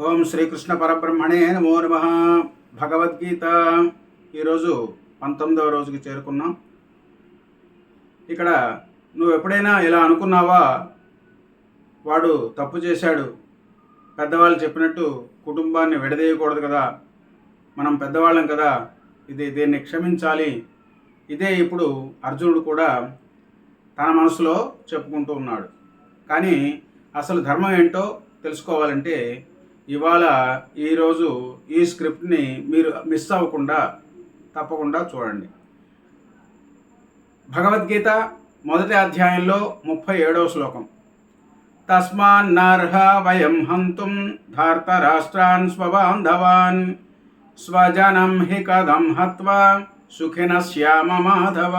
ఓం శ్రీకృష్ణ పరబ్రహ్మణే నమో నమ. భగవద్గీత. ఈరోజు పంతొమ్మిదవ రోజుకి చేరుకున్నాం. ఇక్కడ నువ్వు ఎప్పుడైనా ఇలా అనుకున్నావా? వాడు తప్పు చేశాడు. పెద్దవాళ్ళు చెప్పినట్టు కుటుంబాన్ని విడదీయకూడదు కదా. మనం పెద్దవాళ్ళం కదా. ఇది దీన్ని క్షమించాలి. ఇదే ఇప్పుడు అర్జునుడు కూడా తన మనసులో చెప్పుకుంటూ ఉన్నాడు. కానీ అసలు ధర్మం ఏంటో తెలుసుకోవాలంటే ఇవాళ ఈరోజు ఈ స్క్రిప్ట్ని మీరు మిస్ అవ్వకుండా తప్పకుండా చూడండి. భగవద్గీత మొదటి అధ్యాయంలో ముప్పై ఏడవ శ్లోకం. తస్మాన్నర్హ వయం హంతుం ధార్తరాష్ట్రాన్ స్వబాంధవాన్ స్వజనం హి కదం హత్వా సుఖిన శ్యామ మాధవ.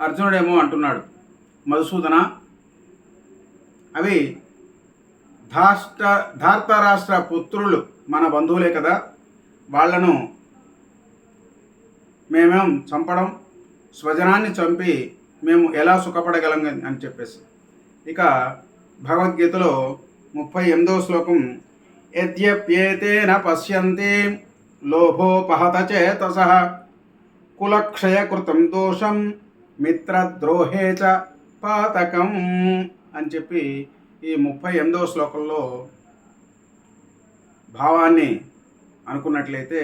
అర్జునుడేమో అంటున్నాడు మధుసూదన అవి ధాష్ట ధార్తరాష్ట్ర పుత్రులు మన బంధువులే కదా. వాళ్ళను మేమేం చంపడం స్వజనాన్ని చంపి మేము ఎలా సుఖపడగలం అని చెప్పేసి. ఇక భగవద్గీతలో ముప్పై ఎనిమిదవ శ్లోకం యద్యప్యేతేన పశ్యంతి లోభోపహత చేతస కులక్షయకృతం దోషం మిత్రద్రోహే చ పాతకం అని చెప్పి ఈ ముప్పై ఎనిమిదవ శ్లోకంలో భావాన్ని అనుకున్నట్లయితే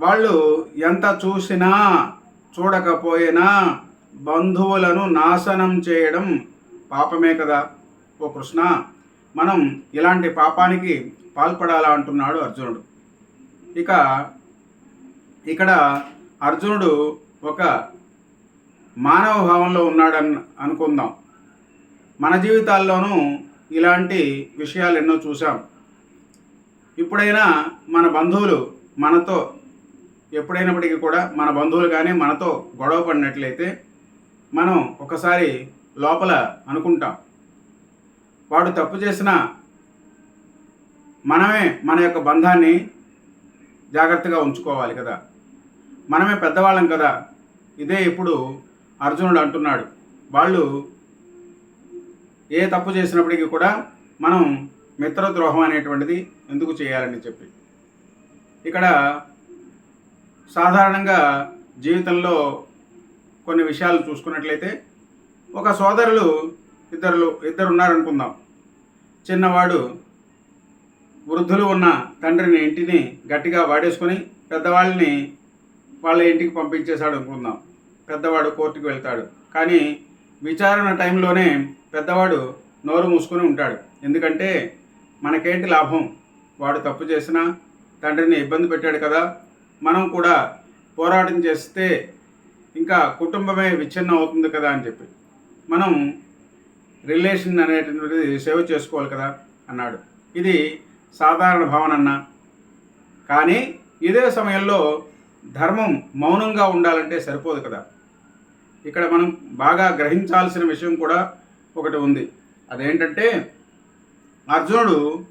వాళ్ళు ఎంత చూసినా చూడకపోయినా బంధువులను నాశనం చేయడం పాపమే కదా ఓ కృష్ణ. మనం ఇలాంటి పాపానికి పాల్పడాలా అంటున్నాడు అర్జునుడు. ఇక ఇక్కడ అర్జునుడు ఒక మానవ భావంలో ఉన్నాడని అనుకుందాం. మన జీవితాల్లోనూ ఇలాంటి విషయాలు ఎన్నో చూసాం ఇప్పుడైనా మన బంధువులు మనతో ఎప్పుడైనప్పటికీ కూడా మన బంధువులు కానీ మనతో గొడవ పడినట్లయితే మనం ఒకసారి లోపల అనుకుంటాం. వాడు తప్పు చేసిన మనమే మన యొక్క బంధాన్ని జాగ్రత్తగా ఉంచుకోవాలి కదా. మనమే పెద్దవాళ్ళం కదా. ఇదే ఇప్పుడు అర్జునుడు అంటున్నాడు. వాళ్ళు ఏ తప్పు చేసినప్పటికీ కూడా మనం మిత్రద్రోహం అనేటువంటిది ఎందుకు చేయాలని చెప్పి. ఇక్కడ సాధారణంగా జీవితంలో కొన్ని విషయాలు చూసుకున్నట్లయితే ఒక సోదరులు ఇద్దరు ఇద్దరు ఉన్నారనుకుందాం చిన్నవాడు వృద్ధులు ఉన్న తండ్రిని ఇంటిని గట్టిగా వాడేసుకొని పెద్దవాళ్ళని వాళ్ళ ఇంటికి పంపించేశాడు అనుకుందాం పెద్దవాడు కోర్టుకు వెళ్తాడు. కానీ విచారణ టైంలోనే పెద్దవాడు నోరు మూసుకొని ఉంటాడు. ఎందుకంటే మనకేంటి లాభం? వాడు తప్పు చేసినా తండ్రిని ఇబ్బంది పెట్టాడు కదా. మనం కూడా పోరాటం చేస్తే ఇంకా కుటుంబమే విచ్ఛిన్నం అవుతుంది కదా అని చెప్పి. మనం రిలేషన్ అనేటువంటిది సేవ్ చేసుకోవాలి కదా అన్నాడు. ఇది సాధారణ భావన అన్న. కానీ ఇదే సమయంలో ధర్మం మౌనంగా ఉండాలంటే సరిపోదు కదా. ఇక్కడ మనం బాగా గ్రహించాల్సిన విషయం కూడా ఒకటి ఉంది. అదేంటంటే అర్జునుడు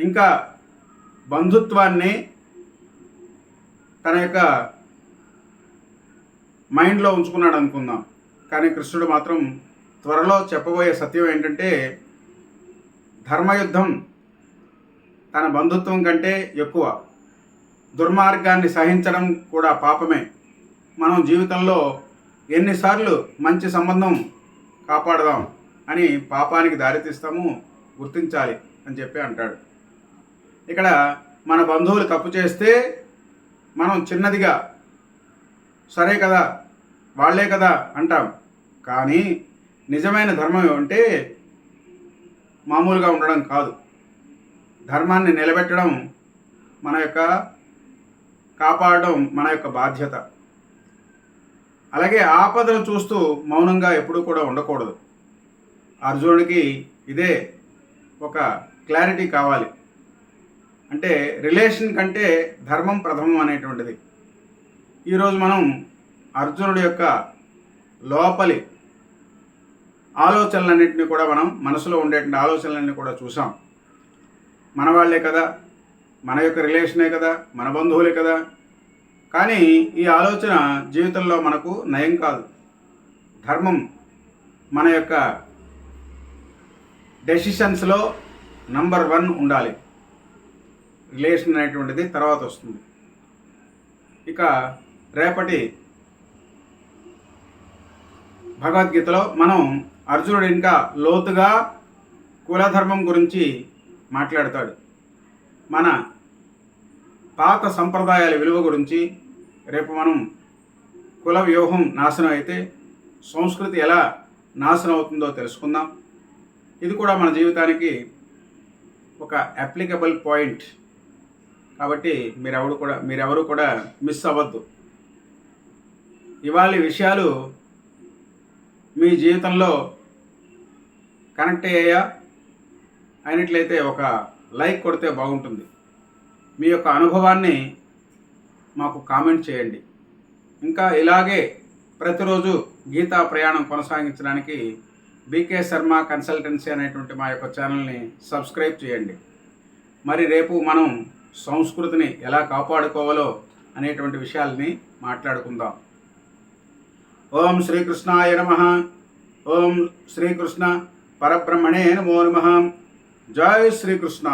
ఇంకా బంధుత్వాన్ని తన యొక్క మైండ్లో ఉంచుకున్నాడు అనుకుందాం. కానీ కృష్ణుడు మాత్రం త్వరలో చెప్పబోయే సత్యం ఏంటంటే ధర్మయుద్ధం తన బంధుత్వం కంటే ఎక్కువ. దుర్మార్గాన్ని సహించడం కూడా పాపమే. మనం జీవితంలో ఎన్నిసార్లు మంచి సంబంధం కాపాడదాం అని పాపానికి దారితీస్తాము గుర్తించాలి అని చెప్పి అంటాడు. ఇక్కడ మన బంధువులు తప్పు చేస్తే మనం చిన్నదిగా సరే కదా వాళ్ళే కదా అంటాం. కానీ నిజమైన ధర్మం ఏమంటే మామూలుగా ఉండడం కాదు. ధర్మాన్ని నిలబెట్టడం మన యొక్క కాపాడడం మన యొక్క బాధ్యత. అలాగే ఆపదను చూస్తూ మౌనంగా ఎప్పుడూ కూడా ఉండకూడదు. అర్జునుడికి ఇదే ఒక క్లారిటీ కావాలి. అంటే రిలేషన్ కంటే ధర్మం ప్రథమం అనేటువంటిది. ఈరోజు మనం అర్జునుడి యొక్క లోపలి ఆలోచనలన్నింటినీ కూడా మనం మనసులో ఉండేటువంటి ఆలోచనలన్నీ కూడా చూసాం. మన వాళ్ళే కదా మన యొక్క రిలేషనే కదా మన బంధువులే కదా కానీ ఈ ఆలోచన జీవితంలో మనకు నయం కాదు. ధర్మం మన యొక్క డెసిషన్స్లో నంబర్ వన్ ఉండాలి. రిలేషన్ అనేటువంటిది తర్వాత వస్తుంది. ఇక రేపటి భగవద్గీతలో మనం అర్జునుడు ఇంకా లోతుగా కులధర్మం గురించి మాట్లాడతాడు. మన పాత సంప్రదాయాల విలువ గురించి రేపు మనం కుల వ్యూహం నాశనం అయితే సంస్కృతి ఎలా నాశనం అవుతుందో తెలుసుకుందాం. ఇది కూడా మన జీవితానికి ఒక అప్లికబుల్ పాయింట్ కాబట్టి మీరెవరు కూడా మీరెవరు కూడా మిస్ అవ్వద్దు. ఇవాళ విషయాలు మీ జీవితంలో కనెక్ట్ అయ్యాయా? అయినట్లయితే ఒక లైక్ కొడితే బాగుంటుంది. మీ యొక్క అనుభవాన్ని మాకు కామెంట్ చేయండి. ఇంకా ఇలాగే ప్రతిరోజు గీతా ప్రయాణం కొనసాగించడానికి బీకే శర్మ కన్సల్టెన్సీ అనేటువంటి మా యొక్క ఛానల్ని సబ్స్క్రైబ్ చేయండి. మరి రేపు మనం సంస్కృతిని ఎలా కాపాడుకోవాలో అనేటువంటి విషయాల్ని మాట్లాడుకుందాం. ఓం శ్రీకృష్ణాయ నమ. ఓం శ్రీకృష్ణ పరబ్రహ్మణే నమో నమ. జయ శ్రీకృష్ణ.